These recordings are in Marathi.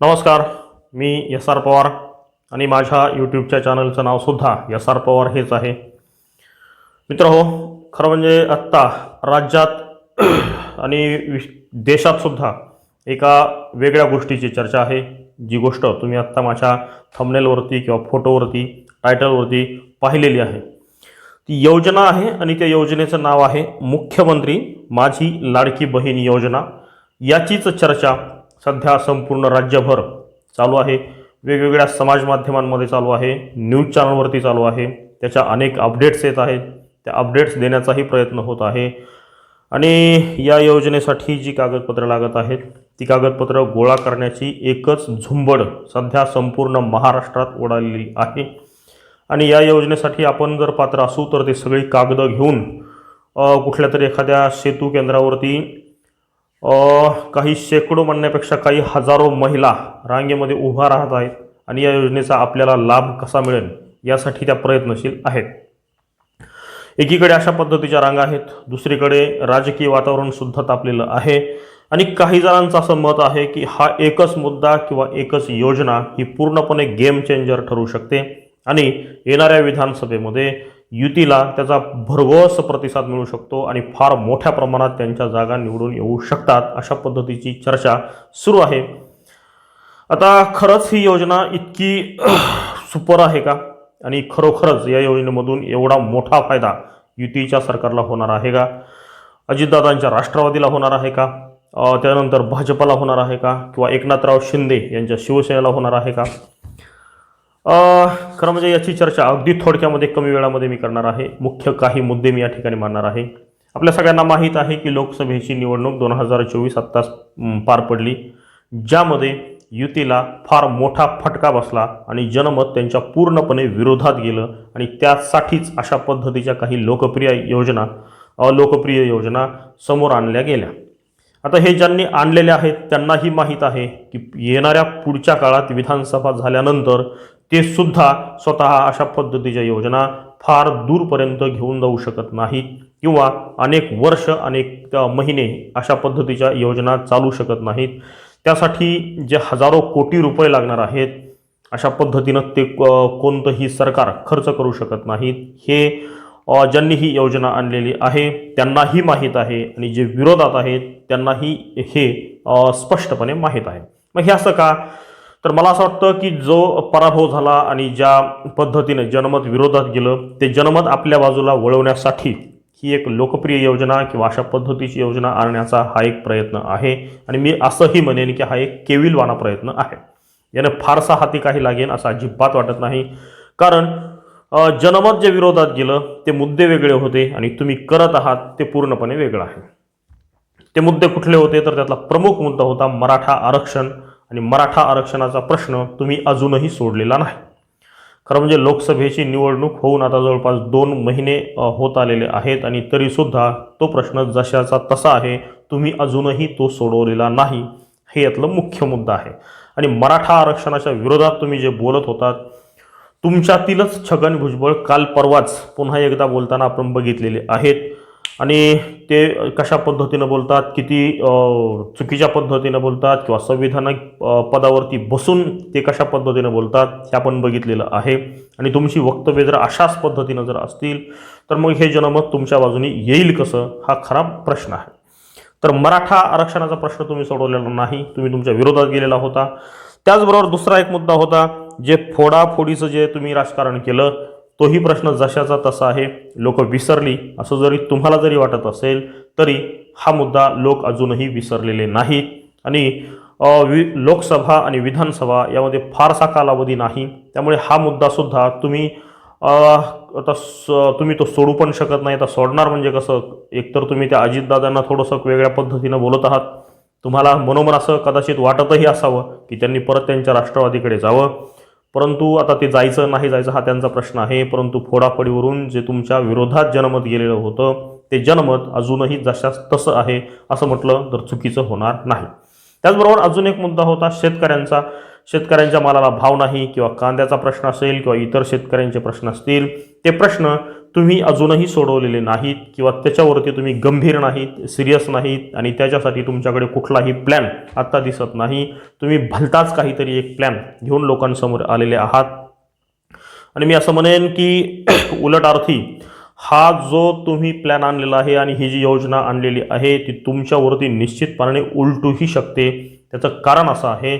नमस्कार मी एस आर पवार आणि माझ्या यूट्यूबच्या चॅनलचं नावसुद्धा एस आर पवार हेच आहे. मित्र हो खरं म्हणजे आत्ता राज्यात आणि विश देशातसुद्धा एका वेगळ्या गोष्टीची चर्चा आहे. जी गोष्ट तुम्ही आत्ता माझ्या थंबनेलवरती किंवा फोटोवरती टायटलवरती पाहिलेली आहे. ती योजना आहे आणि त्या योजनेचं नाव आहे मुख्यमंत्री माझी लाडकी बहीण योजना. याचीच चर्चा सध्या संपूर्ण राज्यभर चालू आहे. वेगवेगळ्या समाज माध्यमांमध्ये चालू आहे. न्यूज चॅनलवरती चालू आहे. त्याच्या अनेक अपडेट्स येत आहेत. त्या अपडेट्स देण्याचाही प्रयत्न होत आहे. आणि या योजनेसाठी जी कागदपत्रं लागत आहेत ती कागदपत्रं गोळा करण्याची एकच झुंबड सध्या संपूर्ण महाराष्ट्रात ओढालेली आहे. आणि या योजनेसाठी आपण जर पात्र असू तर ते सगळी कागदं घेऊन कुठल्या तरी एखाद्या सेतू केंद्रावरती काही शेकडो म्हणण्यापेक्षा काही हजारो महिला रांगेमध्ये उभा राहत आहेत आणि या योजनेचा आपल्याला लाभ कसा मिळेल यासाठी त्या प्रयत्नशील आहेत. एकीकडे अशा पद्धतीच्या रांगा आहेत दुसरीकडे राजकीय वातावरण सुद्धा तापलेलं आहे आणि काही जणांचं असं मत आहे की हा एकच मुद्दा किंवा एकच योजना ही पूर्णपणे गेम चेंजर ठरू शकते आणि येणाऱ्या विधानसभेमध्ये युतीला त्याचा भरघोस प्रतिसाद मिळू शकतो आणि फार मोठ्या प्रमाणात त्यांच्या जागा निवडून येऊ शकतात अशा पद्धतीची चर्चा सुरू आहे. आता खरंच ही योजना इतकी सुपर आहे का? आणि खरोखरच या योजनेमधून एवढा मोठा फायदा युतीच्या सरकारला होणार आहे का? अजितदादांच्या राष्ट्रवादीला होणार आहे का? त्यानंतर भाजपला होणार आहे का? किंवा एकनाथराव शिंदे यांच्या शिवसेनेला होणार आहे का? खरं म्हणजे याची चर्चा अगदी थोडक्यामध्ये कमी वेळामध्ये मी करणार आहे. मुख्य काही मुद्दे मी या ठिकाणी मांडणार आहे. आपल्या सगळ्यांना माहीत आहे की लोकसभेची निवडणूक दोन हजार चोवीस आत्ताच पार पडली. ज्यामध्ये युतीला फार मोठा फटका बसला आणि जनमत त्यांच्या पूर्णपणे विरोधात गेलं आणि त्यासाठीच अशा पद्धतीच्या काही लोकप्रिय योजना अलोकप्रिय योजना समोर आणल्या गेल्या. आता हे ज्यांनी आणलेले आहेत त्यांनाही माहीत आहे की येणाऱ्या पुढच्या काळात विधानसभा झाल्यानंतर ते सुद्धा स्वतः अशा पद्धतीच्या योजना फार दूरपर्यंत घेऊन जाऊ शकत नाहीत किंवा अनेक वर्ष अनेक महिने अशा पद्धतीच्या योजना चालू शकत नाहीत. त्यासाठी जे हजारो कोटी रुपये लागणार आहेत अशा पद्धतीनं ते कोणतंही सरकार खर्च करू शकत नाहीत. हे ज्यांनी ही योजना आणलेली आहे त्यांनाही माहीत आहे आणि जे विरोधात आहेत त्यांनाही हे स्पष्टपणे माहीत आहे. मग हे असं का? तर मला असं वाटतं की जो पराभव झाला आणि ज्या पद्धतीने जनमत विरोधात गेलं ते जनमत आपल्या बाजूला वळवण्यासाठी ही एक लोकप्रिय योजना किंवा अशा पद्धतीची योजना आणण्याचा हा एक प्रयत्न आहे. आणि मी असंही म्हणेन की हा एक केविलवाना प्रयत्न आहे. याने फारसा हाती काही लागेल असं अजिबात वाटत नाही. कारण जनमत जे विरोधात गेलं ते मुद्दे वेगळे होते आणि तुम्ही करत आहात ते पूर्णपणे वेगळं आहे. ते मुद्दे कुठले होते तर त्यातला प्रमुख मुद्दा होता मराठा आरक्षण. आणि मराठा आरक्षणाचा प्रश्न तुम्ही अजूनही सोडलेला नाही. खरं म्हणजे लोकसभेची निवडणूक होऊन आता जवळपास दोन महिने होत आलेले आहेत आणि तरीसुद्धा तो प्रश्न जशाचा तसा आहे तुम्ही अजूनही तो सोडवलेला नाही. हे यातलं मुख्य मुद्दा आहे. आणि मराठा आरक्षणाच्या विरोधात तुम्ही जे बोलत होतात तुमच्यातीलच छगन भुजबळ काल परवाच पुन्हा एकदा बोलताना आपण बघितलेले आहेत. आणि ते कशा पद्धतीनं बोलतात किती चुकीच्या पद्धतीनं बोलतात किंवा संविधानिक पदावरती बसून ते कशा पद्धतीनं बोलतात हे आपण बघितलेलं आहे. आणि तुमची वक्तव्य जर अशाच पद्धतीनं जर असतील तर मग हे जनमत तुमच्या बाजूने येईल कसं हा खराब प्रश्न आहे. तर मराठा आरक्षणाचा प्रश्न तुम्ही सोडवलेला नाही तुम्ही तुमच्या विरोधात गेलेला होता. त्याचबरोबर दुसरा एक मुद्दा होता जे फोडाफोडीचं जे तुम्ही राजकारण केलं तोही प्रश्न जशाचा तसा आहे. लोक विसरली. असं जरी तुम्हाला जरी वाटत असेल तरी हा मुद्दा लोक अजूनही विसरलेले नाहीत. आणि वि लोकसभा आणि विधानसभा यामध्ये फारसा कालावधी नाही. त्यामुळे हा मुद्दासुद्धा तुम्ही आता स तुम्ही तो सोडू पण शकत नाही. आता सोडणार म्हणजे कसं? एकतर तुम्ही त्या अजितदादांना थोडंसं वेगळ्या पद्धतीनं बोलत आहात. तुम्हाला मनोमन असं कदाचित वाटतही असावं की त्यांनी परत त्यांच्या राष्ट्रवादीकडे जावं. परंतु आता ते जायचं नाही जायचं हा त्यांचा प्रश्न आहे. परंतु फोडाफोडीवरून जे तुमच्या विरोधात जनमत गेलेलं होतं ते जनमत अजूनही जशास तसं आहे असं म्हटलं तर चुकीचं होणार नाही. त्याचबरोबर अजून एक मुद्दा होता शेतकऱ्यांचा. शेतकऱ्यांच्या मालाला भाव नाही किंवा कांद्याचा प्रश्न असेल किंवा इतर शेतकऱ्यांचे प्रश्न असतील ते प्रश्न तुम्ही अजूनही सोडवलेले नाहीत किंवा त्याच्यावरती तुम्ही गंभीर नाहीत सिरियस नाहीत आणि त्याच्यासाठी तुमच्याकडे कुठलाही प्लॅन आत्ता दिसत नाही. तुम्ही भलताच काहीतरी एक प्लॅन घेऊन लोकांसमोर आलेले आहात. आणि मी असं म्हणेन की उलट अर्थी हा जो तुम्ही प्लॅन आणलेला आहे आणि ही जी योजना आणलेली आहे ती तुमच्यावरती निश्चितपणाने उलटूही शकते. त्याचं कारण असं आहे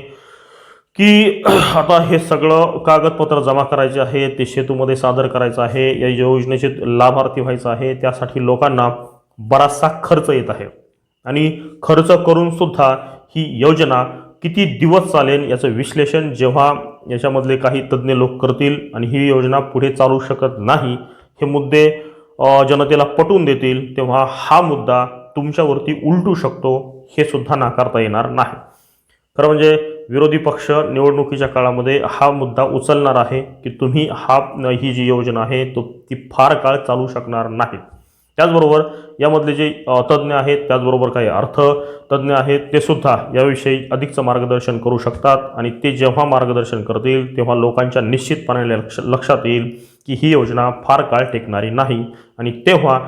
की आता हे सगळं कागदपत्र जमा करायचे आहे ते सेतूमध्ये सादर करायचं आहे या योजनेचे लाभार्थी व्हायचं आहे त्यासाठी लोकांना बराचसा खर्च येत आहे. आणि खर्च करून सुद्धा ही योजना किती दिवस चालेल याचं विश्लेषण जेव्हा याच्यामधले काही तज्ज्ञ लोक करतील आणि ही योजना पुढे चालू शकत नाही हे मुद्दे जनतेला पटवून देतील तेव्हा हा मुद्दा तुमच्यावरती उलटू शकतो हे सुद्धा नाकारता येणार नाही. खरं म्हणजे विरोधी पक्ष निवडणुकीच्या काळामध्ये हा मुद्दा उचलणार आहे की तुम्ही हा ही जी योजना आहे तो ती फार काळ चालू शकणार नाही त्याचबरोबर यामधले जे तज्ज्ञ आहेत त्याचबरोबर काही अर्थ तज्ज्ञ आहेत ते सुद्धा याविषयी अधिकचं मार्गदर्शन करू शकतात आणि ते जेव्हा मार्गदर्शन करतील तेव्हा लोकांच्या निश्चितपणे लक्ष लक्षात येईल की ही योजना फार काळ टेकणारी नाही. आणि तेव्हा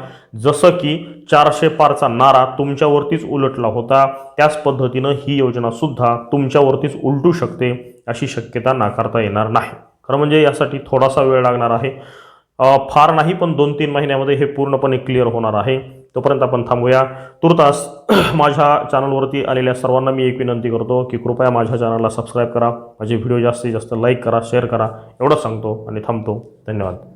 जसं की चारशे पारचा नारा तुमच्यावरतीच उलटला होता त्याच पद्धतीनं ही योजनासुद्धा तुमच्यावरतीच उलटू शकते अशी शक्यता नाकारता येणार नाही. खरं म्हणजे यासाठी थोडासा वेळ लागणार आहे. फार नाही पण दोन तीन महिन्यामध्ये हे पूर्णपणे क्लिअर होणार आहे. तोपर्यंत आपण थांबूया. तुर्तास माझ्या चॅनलवरती आलेल्या सर्वांना मी एक विनंती करतो की कृपया माझ्या चॅनलला सबस्क्राईब करा. माझे व्हिडिओ जास्तीत जास्त लाईक करा शेअर करा. एवढंच सांगतो आणि थांबतो. धन्यवाद.